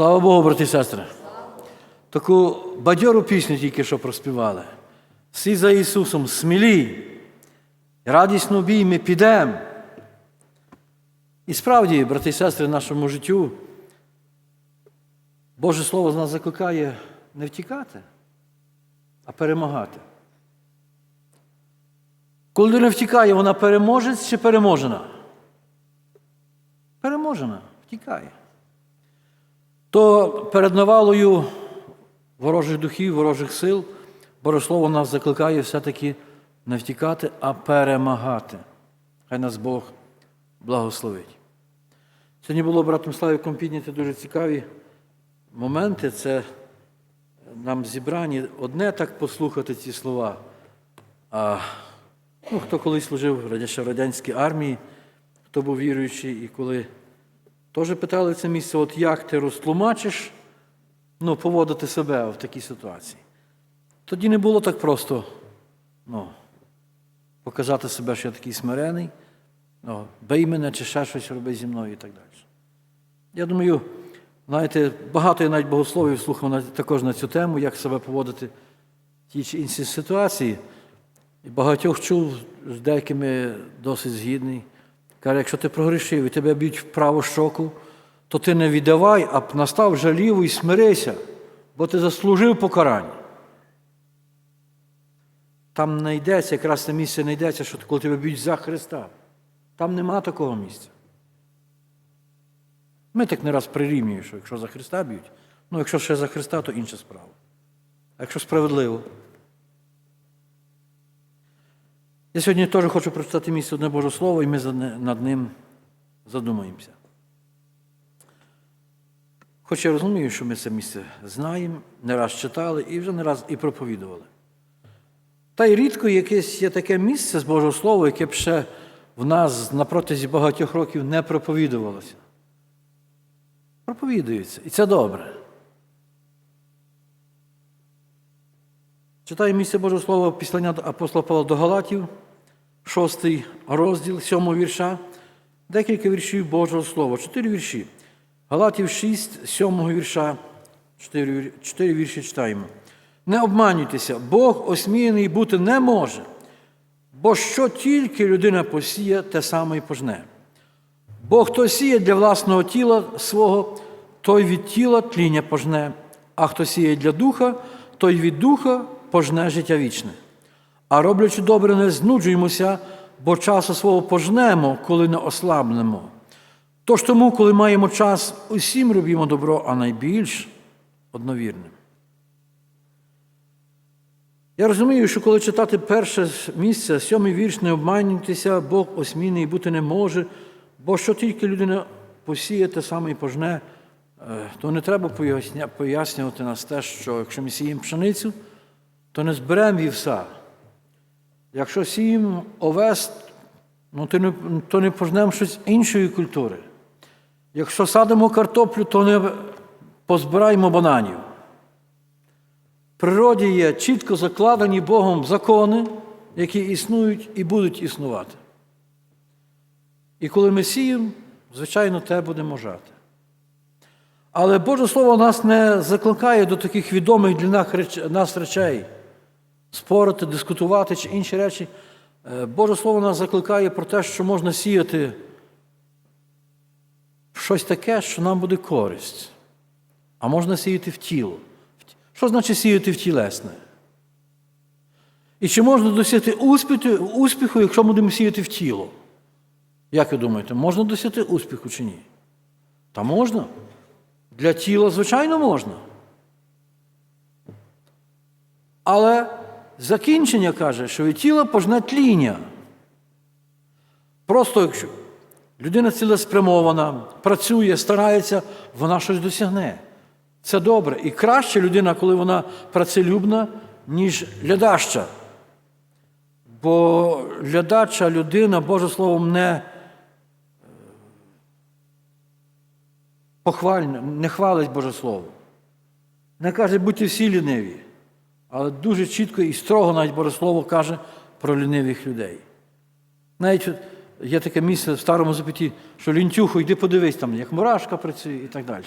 Слава Богу, брати і сестри. Таку бадьору пісню тільки що проспівали. Всі за Ісусом смілі, радісно бій ми підемо. І справді, брати і сестри, нашому життю Боже Слово з нас закликає не втікати, а перемагати. Коли людина втікає, вона переможець чи переможена? Переможена, втікає. То перед навалою ворожих духів, ворожих сил, Боже Слово нас закликає все-таки не втікати, а перемагати. Хай нас Бог благословить. Сьогодні було братом Славіком підняти дуже цікаві моменти. Це нам зібрані одне так послухати ці слова. А ну, хто колись служив в радянській армії, хто був віруючий, і коли теж питали це місце, от як ти розтлумачиш ну, поводити себе в такій ситуації. Тоді не було так просто ну, показати себе, що я такий смирений, ну, бий мене чи ще щось роби зі мною і так далі. Я думаю, знаєте, багато я навіть богословів слухав також на цю тему, як себе поводити в тій чи іншій ситуації. І багатьох чув з деякими досить згідний. Каже, якщо ти прогрішив і тебе б'ють в праву щоку, то ти не віддавай, а настав жаліву і смирися, бо ти заслужив покарання. Там не йдеться, якраз це місце не йдеться, що коли тебе б'ють за Христа. Там нема такого місця. Ми так не раз прирівнюємо, що якщо за Христа б'ють, ну якщо ще за Христа, то інша справа. А якщо справедливо. Я сьогодні теж хочу прочитати місце одне Боже Слово, і ми над ним задумаємося. Хоч я розумію, що ми це місце знаємо, не раз читали і вже не раз і проповідували. Та й рідко якесь є таке місце з Божого Слова, яке б ще в нас на протязі багатьох років не проповідувалося. Проповідується, і це добре. Читаю місце Божого Слова післання апостола Павла до Галатів, шостий розділ, сьомого вірша, декілька віршів Божого Слова, чотири вірші. Галатів 6, сьомого вірша, чотири, вір- чотири вірші читаємо. Не обманюйтеся, Бог осміяний бути не може, бо що тільки людина посіє, те саме й пожне. Бо хто сіє для власного тіла свого, той від тіла тління пожне, а хто сіє для духа, той від духа пожне життя вічне. А роблячи добре, не знуджуємося, бо часу свого пожнемо, коли не ослабнемо. Тож тому, коли маємо час, усім робімо добро, а найбільш одновірним. Я розумію, що коли читати перше місце, сьомий вірш, не обманюйтеся, Бог осмінний бути не може, бо що тільки людина посіє, те саме і пожне, е, то не треба пояснювати нас те, що якщо ми сіємо пшеницю, то не зберемо вівса. Якщо сіємо овес, ну, то не, то не пожнемо щось іншої культури. Якщо садимо картоплю, то не позбираємо бананів. В природі є чітко закладені Богом закони, які існують і будуть існувати. І коли ми сіємо, звичайно, те будемо жати. Але Боже Слово нас не закликає до таких відомих для нас речей спорити, дискутувати чи інші речі. Е, Боже Слово нас закликає про те, що можна сіяти щось таке, що нам буде користь, а можна сіяти в тіло. Що значить сіяти в тілесне? І чи можна досягти успіху, якщо будемо сіяти в тіло? Як ви думаєте, можна досягти успіху чи ні? Та можна. Для тіла, звичайно, можна. Але закінчення каже, що від тіла пожне тління. Просто якщо людина цілеспрямована, працює, старається, вона щось досягне. Це добре. І краще людина, коли вона працелюбна, ніж лядаща. Бо лядача людина, Боже Словом, не похвальна, не хвалить Боже Слово. Не каже, будьте всі ліниві. Але дуже чітко і строго навіть Боже Слово каже про лінивих людей. Навіть є таке місце в старому запиті, що лінтюху, йди подивись там, як мурашка працює і так далі.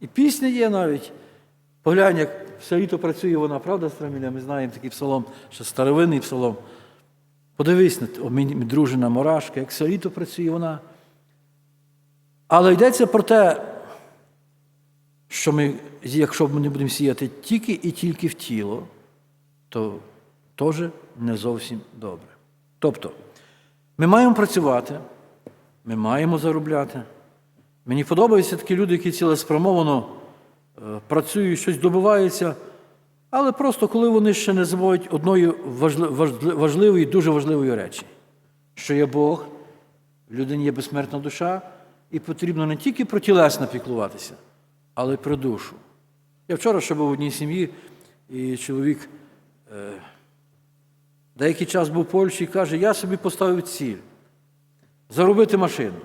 І пісня є навіть. Поглянь, як все літо працює вона, правда, Страміля? Ми знаємо такий псалом, що старовинний псалом. Подивись на мій дружина Мурашка, як все літо працює вона. Але йдеться про те, що ми, якщо ми не будемо сіяти тільки і тільки в тіло, то теж не зовсім добре. Тобто, ми маємо працювати, ми маємо заробляти. Мені подобаються такі люди, які цілеспрямовано е, працюють, щось добиваються, але просто коли вони ще не забувають одної важли- важли- важливої, дуже важливої речі, що є Бог, в людині є безсмертна душа, і потрібно не тільки про тілесне піклуватися, але й про душу. Я вчора ще був в одній сім'ї, і чоловік е, деякий час був в Польщі і каже, я собі поставив ціль заробити машину.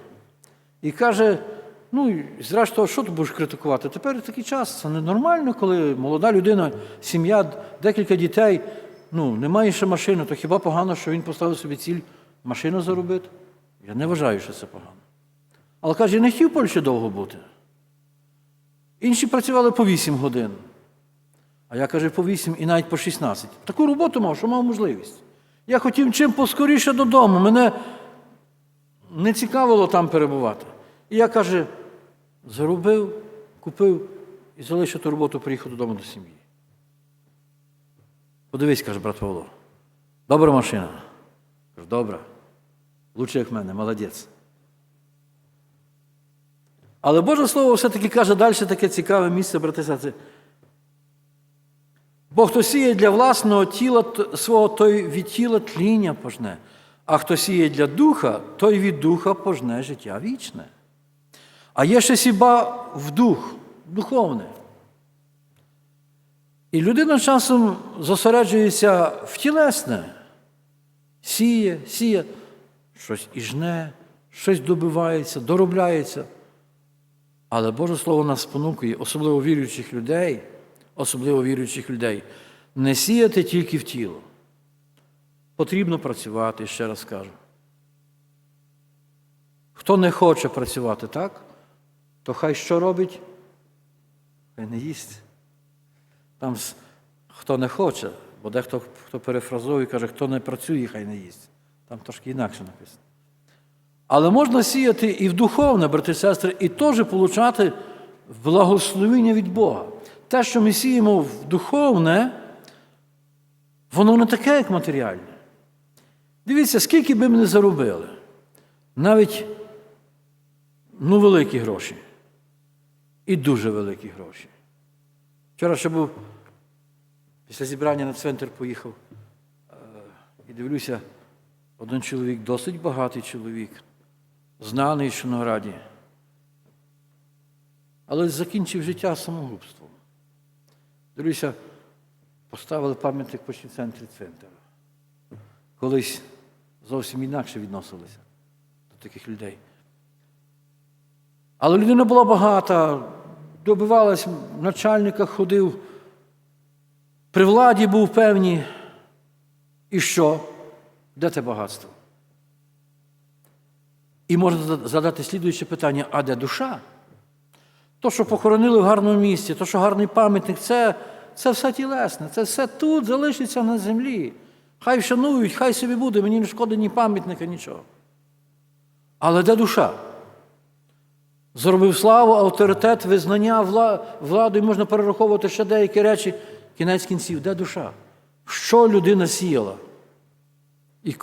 І каже: ну, зрештою, що ти будеш критикувати? Тепер такий час, це ненормально, коли молода людина, сім'я, декілька дітей, ну, немає ще машини, то хіба погано, що він поставив собі ціль машину заробити? Я не вважаю, що це погано. Але каже, я не хотів в Польщі довго бути. Інші працювали по 8 годин. А я каже, по 8 і навіть по 16. Таку роботу мав, що мав можливість. Я хотів чим поскоріше додому. Мене не цікавило там перебувати. І я каже, заробив, купив і залишив ту роботу, приїхав додому до сім'ї. Подивись, каже брат Павло. Добра машина. Кажу, добра. Лучше, як в мене, молодець. Але Боже Слово все-таки каже далі таке цікаве місце, брати сестри. Бо хто сіє для власного тіла свого, той від тіла тління пожне, а хто сіє для духа, той від духа пожне життя вічне. А є ще сіба в дух, духовне. І людина часом зосереджується в тілесне, сіє, сіє, щось і жне, щось добивається, доробляється. Але Боже Слово нас спонукує, особливо віруючих людей, особливо віруючих людей, не сіяти тільки в тіло. Потрібно працювати, ще раз кажу. Хто не хоче працювати так, то хай що робить? Хай не їсть. Там хто не хоче, бо дехто хто перефразує, каже, хто не працює, хай не їсть. Там трошки інакше написано. Але можна сіяти і в духовне, брати і сестри, і теж получати благословення від Бога. Те, що ми сіємо в духовне, воно не таке, як матеріальне. Дивіться, скільки би ми не заробили, навіть ну, великі гроші. І дуже великі гроші. Вчора ще був після зібрання на цвинтар поїхав е, і дивлюся, один чоловік, досить багатий чоловік, знаний в Чорнограді, але закінчив життя самогубством. Дивлюся, поставили пам'ятник почти в центрі цвинтара. Колись зовсім інакше відносилися до таких людей. Але людина була багата, добивалась, в начальниках ходив, при владі був певні. І що? Де те багатство? І можна задати слідуюче питання: а де душа? То, що похоронили в гарному місці, то, що гарний пам'ятник, це, це все тілесне, це все тут залишиться на землі. Хай вшанують, хай собі буде, мені не шкода ні пам'ятника, нічого. Але де душа? Зробив славу, авторитет, визнання, владу, і можна перераховувати ще деякі речі. Кінець кінців, де душа? Що людина сіяла? І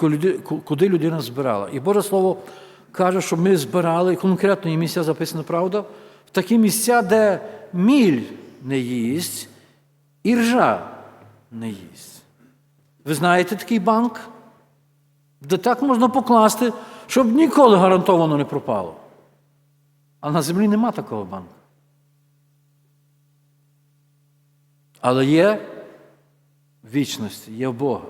куди людина збирала? І Боже Слово каже, що ми збирали конкретно і місця записано правда, в такі місця, де міль не їсть і ржа не їсть. Ви знаєте такий банк, де так можна покласти, щоб ніколи гарантовано не пропало. А на землі нема такого банку. Але є вічності, є Бога.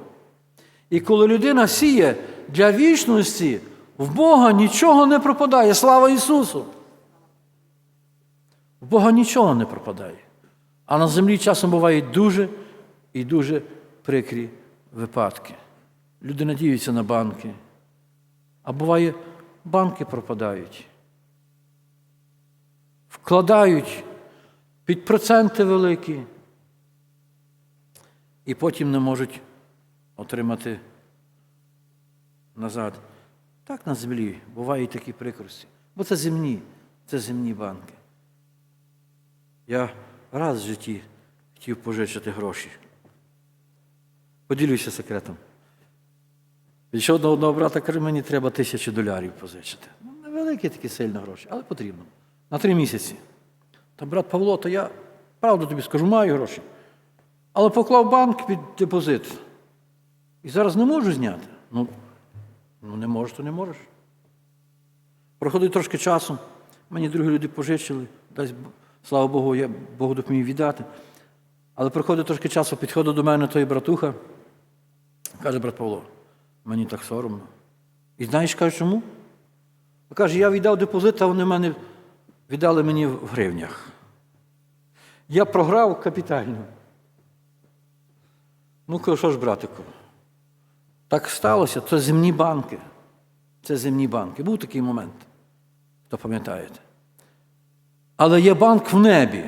І коли людина сіє для вічності, в Бога нічого не пропадає. Слава Ісусу! В Бога нічого не пропадає. А на землі часом бувають дуже і дуже прикрі випадки. Люди надіються на банки, а буває, банки пропадають. Вкладають під проценти великі, і потім не можуть отримати назад. Так на землі бувають такі прикрості. Бо це земні, це земні банки. Я раз в житті хотів пожичити гроші. Поділюся секретом. Підійшов до одного брата, каже, мені треба тисячу долярів позичити. Ну, невеликі такі сильно гроші, але потрібно. На три місяці. Та брат Павло, то я правду тобі скажу, маю гроші. Але поклав банк під депозит. І зараз не можу зняти. Ну, ну не можеш, то не можеш. Проходить трошки часу, мені другі люди пожичили, дасть, слава Богу, я Богу допоміг віддати. Але проходить трошки часу, підходить до мене той братуха, каже, брат Павло, мені так соромно. І знаєш, каже, чому? Каже, я віддав депозит, а вони мене віддали мені в гривнях. Я програв капітально. Ну, кажу, що ж, братику? Так сталося, це земні банки. Це земні банки. Був такий момент, хто пам'ятаєте. Але є банк в небі,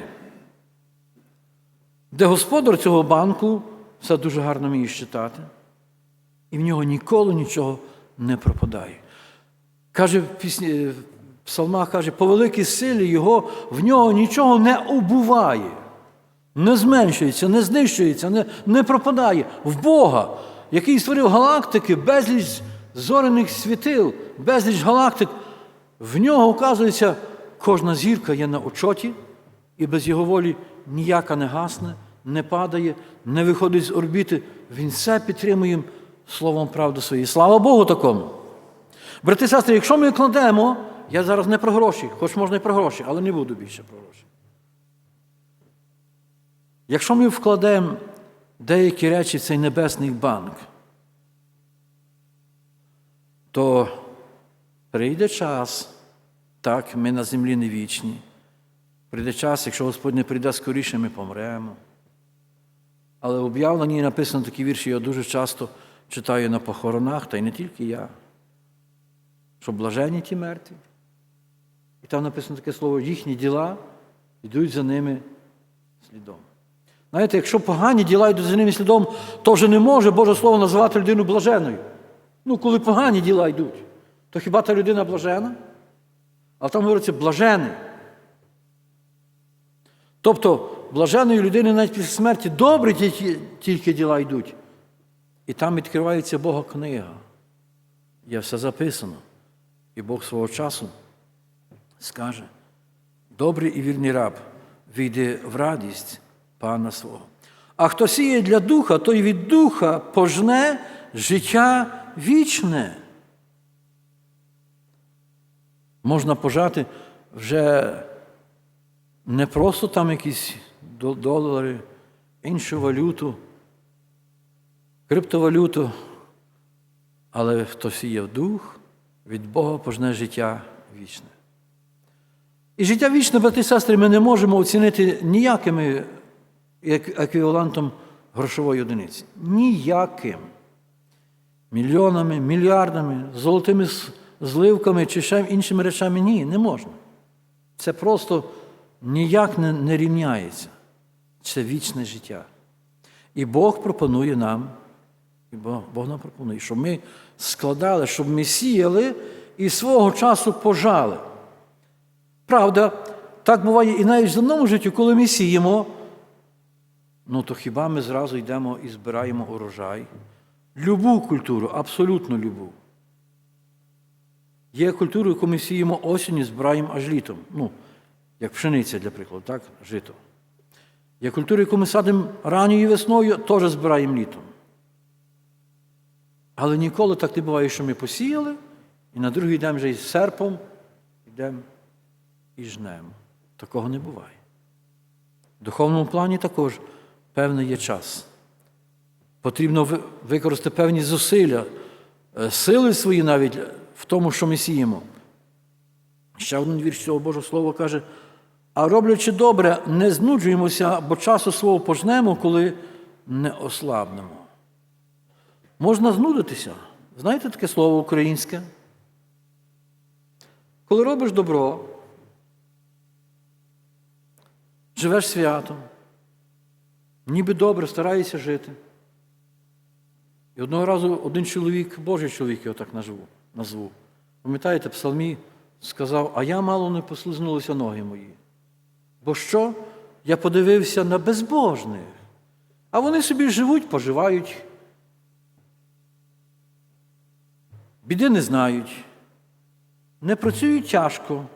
де господар цього банку все дуже гарно вміє читати, і в нього ніколи нічого не пропадає. Каже пісні, в псалмах, каже, по великій силі його в нього нічого не убуває, не зменшується, не знищується, не, не пропадає. В Бога, який створив галактики, безліч зорених світил, безліч галактик, в нього, оказується, кожна зірка є на очоті, і без його волі ніяка не гасне, не падає, не виходить з орбіти. Він все підтримує словом правди своєї. Слава Богу такому. Брати і сестри, якщо ми кладемо, я зараз не про гроші, хоч можна і про гроші, але не буду більше про гроші. Якщо ми вкладемо деякі речі цей небесний банк, то прийде час, так, ми на землі не вічні. Прийде час, якщо Господь не прийде скоріше, ми помремо. Але в об'явленні написано такі вірші, я дуже часто читаю на похоронах, та й не тільки я що блажені ті мертві. І там написано таке слово, їхні діла йдуть за ними слідом. Знаєте, якщо погані діла йдуть за ними слідом, то вже не може Боже Слово називати людину блаженою. Ну, коли погані діла йдуть, то хіба та людина блажена? А там говориться блажений. Тобто, блаженої людини навіть після смерті добрі тільки, діла йдуть. І там відкривається Бога книга. Є все записано. І Бог свого часу скаже: добрий і вірний раб, війде в радість пана свого. А хто сіє для духа, той від духа пожне життя вічне. Можна пожати вже не просто там якісь долари, іншу валюту, криптовалюту, але хто сіє в дух, від Бога пожне життя вічне. І життя вічне, брати і сестри, ми не можемо оцінити ніякими еквівалентом грошової одиниці. Ніяким. Мільйонами, мільярдами, золотими зливками чи ще іншими речами ні, не можна. Це просто ніяк не, не рівняється. Це вічне життя. І Бог пропонує нам, і Бог, Бог нам пропонує, щоб ми складали, щоб ми сіяли і свого часу пожали. Правда, так буває і навіть в земному житті, коли ми сіємо, ну то хіба ми зразу йдемо і збираємо урожай? Любу культуру, абсолютно любу. Є культура, яку ми сіємо осінню, збираємо аж літом. Ну, як пшениця, для прикладу, так, жито. Є культура, яку ми садимо ранньою весною, теж збираємо літом. Але ніколи так не буває, що ми посіяли, і на другий день вже із серпом йдемо і жнемо. Такого не буває. В духовному плані також певний є час. Потрібно використати певні зусилля, е, сили свої навіть в тому, що ми сіємо. Ще один вірш цього Божого Слова каже: а роблячи добре, не знуджуємося, бо часу свого пожнемо, коли не ослабнемо. Можна знудитися. Знаєте таке слово українське? Коли робиш добро, живеш святом, ніби добре стараєшся жити. І одного разу один чоловік, Божий чоловік його так назву. Пам'ятаєте, псалмі сказав, а я мало не послизнулися ноги мої. Бо що? Я подивився на безбожних. А вони собі живуть, поживають. Біди не знають, не працюють тяжко,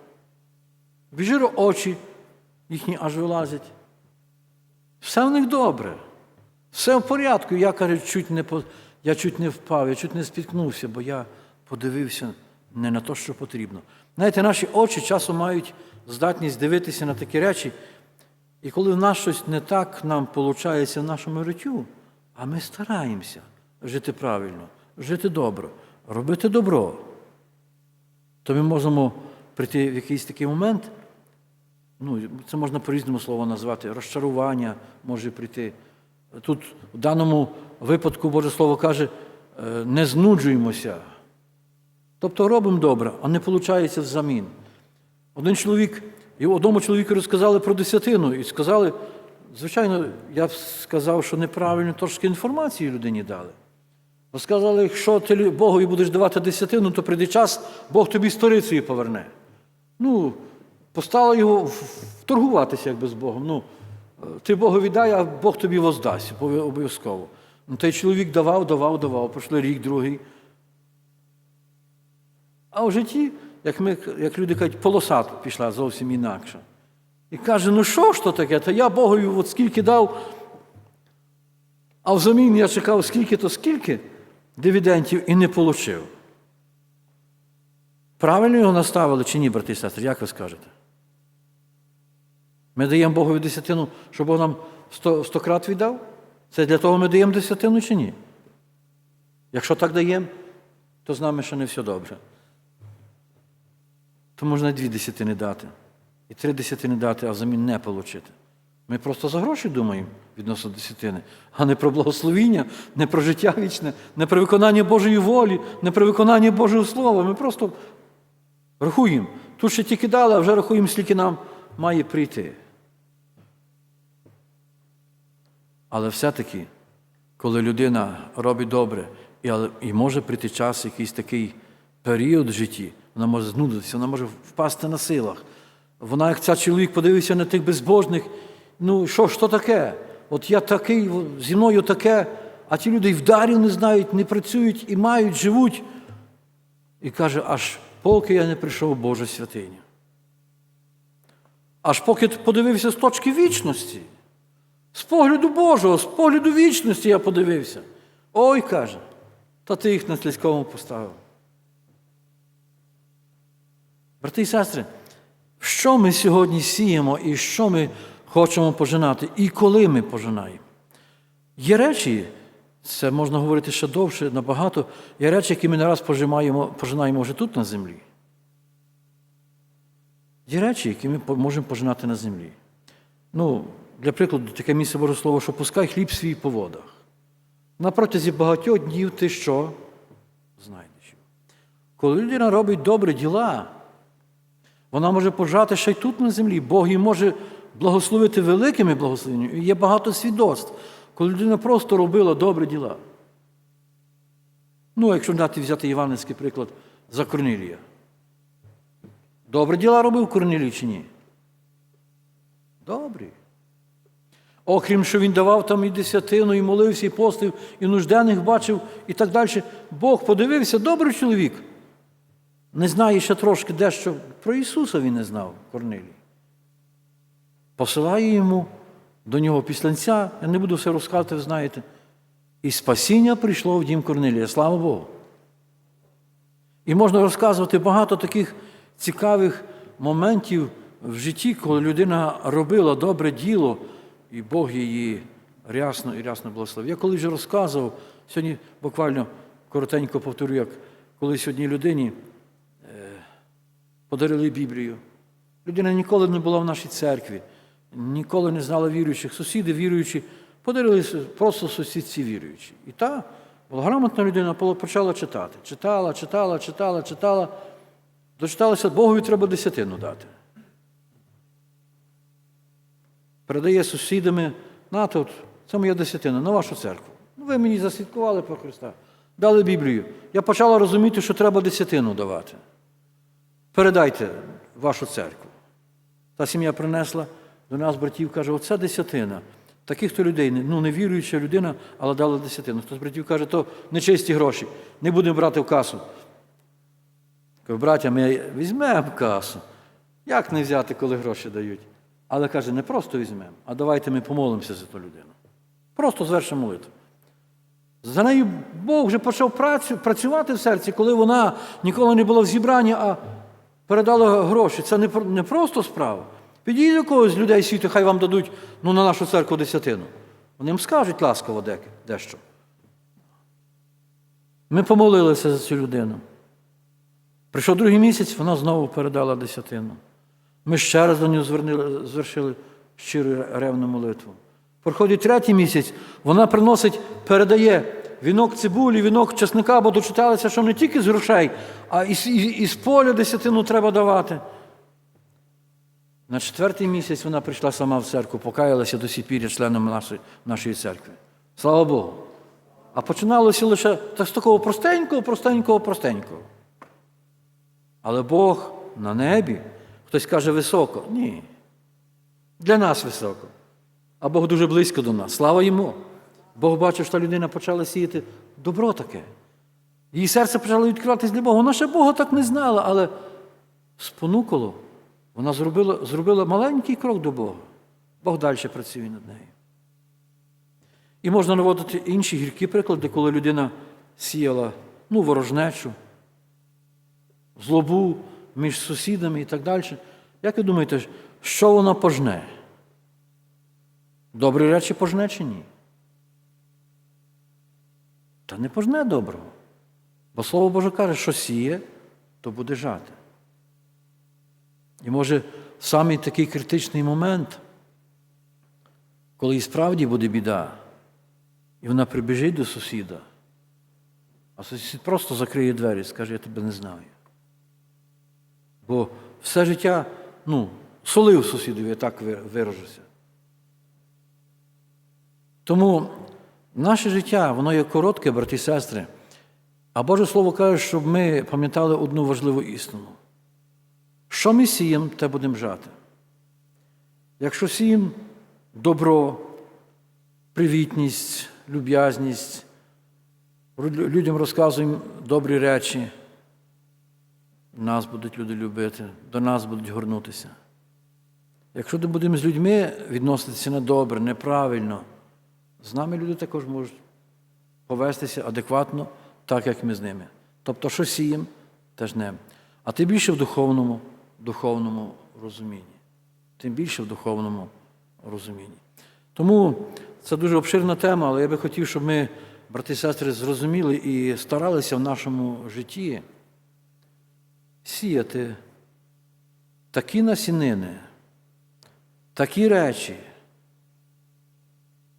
в жиро очі їхні аж вилазять. Все в них добре, все в порядку. Я каже, чуть не по... я чуть не впав, я чуть не спіткнувся, бо я подивився не на те, що потрібно. Знаєте, наші очі часом мають здатність дивитися на такі речі, і коли в нас щось не так нам виходить в нашому життю, а ми стараємося жити правильно, жити добре, робити добро, то ми можемо прийти в якийсь такий момент, ну, це можна по-різному слово назвати, розчарування може прийти. Тут в даному випадку Боже Слово каже, е, не знуджуємося. Тобто робимо добре, а не виходить взамін. Один чоловік, і одному чоловіку розказали про десятину і сказали, звичайно, я б сказав, що неправильно трошки інформації людині дали. Бо сказали, якщо ти Богові будеш давати десятину, то прийде час, Бог тобі сторицею поверне. Ну, постало його вторгуватися якби з Богом. Ну, ти Богові дай, а Бог тобі воздасть обов'язково. Ну, той чоловік давав, давав, давав, пройшли рік, другий. А в житті, як, ми, як люди кажуть, полоса пішла зовсім інакше. І каже, ну що ж то таке? Та я Богові от скільки дав, а взамін я чекав скільки то скільки дивідентів і не отримав. Правильно його наставили чи ні, брати і сестри, як ви скажете? Ми даємо Богові десятину, щоб Бог нам сто, сто крат віддав? Це для того ми даємо десятину чи ні? Якщо так даємо, то з нами ще не все добре. То можна дві десятини дати. І три десятини дати, а взамін не отримати. Ми просто за гроші думаємо відносно десятини, а не про благословіння, не про життя вічне, не про виконання Божої волі, не про виконання Божого Слова. Ми просто рахуємо. Тут ще тільки дали, а вже рахуємо, скільки нам має прийти. Але все-таки, коли людина робить добре, і, і може прийти час, якийсь такий період в житті, вона може знудитися, вона може впасти на силах. Вона, як ця чоловік, подивився на тих безбожних, ну що то таке? От я такий, зі мною таке, а ті люди і вдарів не знають, не працюють і мають, живуть. І каже, аж поки я не прийшов в Божу святиню. Аж поки подивився з точки вічності. З погляду Божого, з погляду вічності я подивився. Ой, каже, та ти їх на слідському поставив. Брати і сестри, що ми сьогодні сіємо і що ми хочемо пожинати, і коли ми пожинаємо? Є речі, це можна говорити ще довше, набагато, є речі, які ми не раз пожинаємо, вже тут на землі. Є речі, які ми можемо пожинати на землі. Ну, для прикладу, таке місце Боже Слово, що пускай хліб свій по водах. На протязі багатьох днів ти що знайдеш? Коли людина робить добрі діла, вона може пожати ще й тут на землі. Бог її може благословити великими благословеннями. І Є багато свідоцтв, коли людина просто робила добрі діла. Ну, якщо дати взяти іванівський приклад за Корнілія. Добрі діла робив Корнілій чи ні? Добрі. Окрім що він давав там і десятину, і молився, і постив, і нужденних бачив, і так далі. Бог подивився, добрий чоловік. Не знає ще трошки дещо про Ісуса він не знав, Корнилій. Посилає йому до нього післанця, я не буду все розказувати, ви знаєте. І спасіння прийшло в дім Корнилія, слава Богу. І можна розказувати багато таких цікавих моментів в житті, коли людина робила добре діло, і Бог її рясно і рясно благословив. Я коли вже розказував, сьогодні буквально коротенько повторю, як коли сьогодні людині е, подарили Біблію. Людина ніколи не була в нашій церкві, ніколи не знала віруючих, сусіди віруючі, подарили просто сусідці віруючі. І та була грамотна людина почала читати. Читала, читала, читала, читала. Дочиталася, Богові треба десятину дати. передає сусідами, нате, от, це моя десятина, на вашу церкву. Ну, ви мені засвідкували про Христа, дали Біблію. Я почала розуміти, що треба десятину давати. Передайте вашу церкву. Та сім'я принесла до нас братів, каже, оце десятина. Таких то людей, ну не віруюча людина, але дала десятину. Хтось братів каже, то нечисті гроші, не будемо брати в касу. Кажу, браття, ми візьмемо касу. Як не взяти, коли гроші дають? Але каже, не просто візьмемо, а давайте ми помолимося за ту людину. Просто звершимо молитву. За нею Бог вже почав працю, працювати в серці, коли вона ніколи не була в зібранні, а передала гроші. Це не, не просто справа. Підійдіть до когось з людей світу, хай вам дадуть ну, на нашу церкву десятину. Вони їм скажуть ласково деки- дещо. Ми помолилися за цю людину. Прийшов другий місяць, вона знову передала десятину. Ми ще раз до нього звернили, звершили щиру ревну молитву. Проходить третій місяць, вона приносить, передає вінок цибулі, вінок чесника, бо дочиталися, що не тільки з грошей, а і з, і, і з поля десятину треба давати. На четвертий місяць вона прийшла сама в церкву, покаялася до сих пір членом нашої, нашої церкви. Слава Богу. А починалося лише так з такого простенького, простенького, простенького. Але Бог на небі, хтось каже високо. Ні. Для нас високо. А Бог дуже близько до нас. Слава йому. Бог бачив, що людина почала сіяти добро таке. Її серце почало відкриватись для Бога. Вона ще Бога так не знала, але спонукало. Вона зробила, зробила маленький крок до Бога. Бог далі працює над нею. І можна наводити інші гіркі приклади, коли людина сіяла ну, ворожнечу, злобу між сусідами і так далі. Як ви думаєте, що вона пожне? Добрі речі пожне чи ні? Та не пожне доброго. Бо Слово Боже каже, що сіє, то буде жати. І може самий такий критичний момент, коли і справді буде біда, і вона прибіжить до сусіда, а сусід просто закриє двері і скаже, я тебе не знаю. Бо все життя, ну, солив сусідові, я так ви- виражуся. Тому наше життя, воно є коротке, брати і сестри. А Боже Слово каже, щоб ми пам'ятали одну важливу істину. Що ми сіємо, те будемо жати. Якщо сіємо добро, привітність, люб'язність, людям розказуємо добрі речі, нас будуть люди любити, до нас будуть горнутися. Якщо ми будемо з людьми відноситися недобре, неправильно, з нами люди також можуть повестися адекватно, так як ми з ними. Тобто, що сіємо, те жнемо. А тим більше в духовному, духовному розумінні. Тим більше в духовному розумінні. Тому це дуже обширна тема, але я би хотів, щоб ми, брати і сестри, зрозуміли і старалися в нашому житті сіяти такі насінини, такі речі,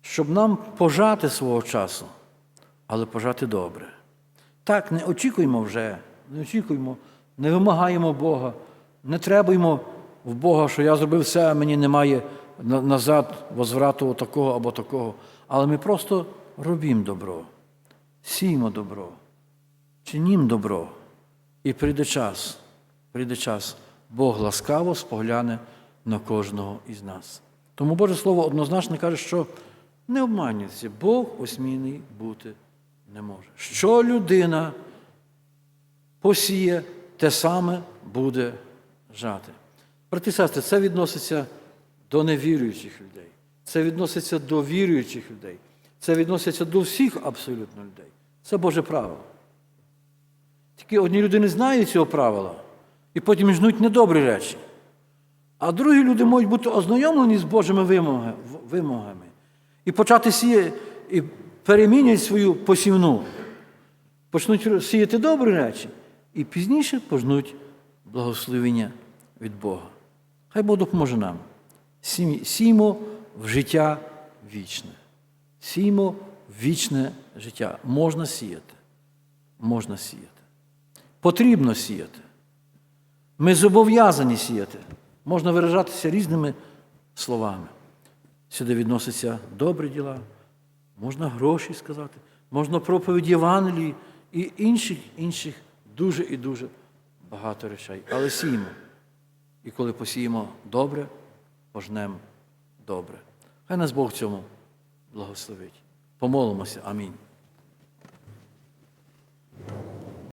щоб нам пожати свого часу, але пожати добре. Так, не очікуємо вже, не очікуємо, не вимагаємо Бога, не требуємо в Бога, що я зробив все, а мені немає назад возврату такого або такого. Але ми просто робімо добро, сіємо добро, чинім добро. І прийде час, прийде час, Бог ласкаво спогляне на кожного із нас. Тому Боже Слово однозначно каже, що не обманюється, Бог осмійний бути не може. Що людина посіє, те саме буде жати. Брати сестри, це відноситься до невіруючих людей. Це відноситься до віруючих людей. Це відноситься до всіх абсолютно людей. Це Боже правило. Тільки одні люди не знають цього правила і потім жнуть недобрі речі. А другі люди можуть бути ознайомлені з Божими вимогами і почати сіяти, і перемінять свою посівну. Почнуть сіяти добрі речі, і пізніше пожнуть благословення від Бога. Хай Бог допоможе нам. Сій- Сіймо в життя вічне. Сіймо в вічне життя. Можна сіяти. Можна сіяти. Потрібно сіяти. Ми зобов'язані сіяти. Можна виражатися різними словами. Сюди відносяться добрі діла, можна гроші сказати, можна проповідь Євангелії і інших, інших дуже і дуже багато речей. Але сіємо. І коли посіємо добре, пожнемо добре. Хай нас Бог цьому благословить. Помолимося. Амінь.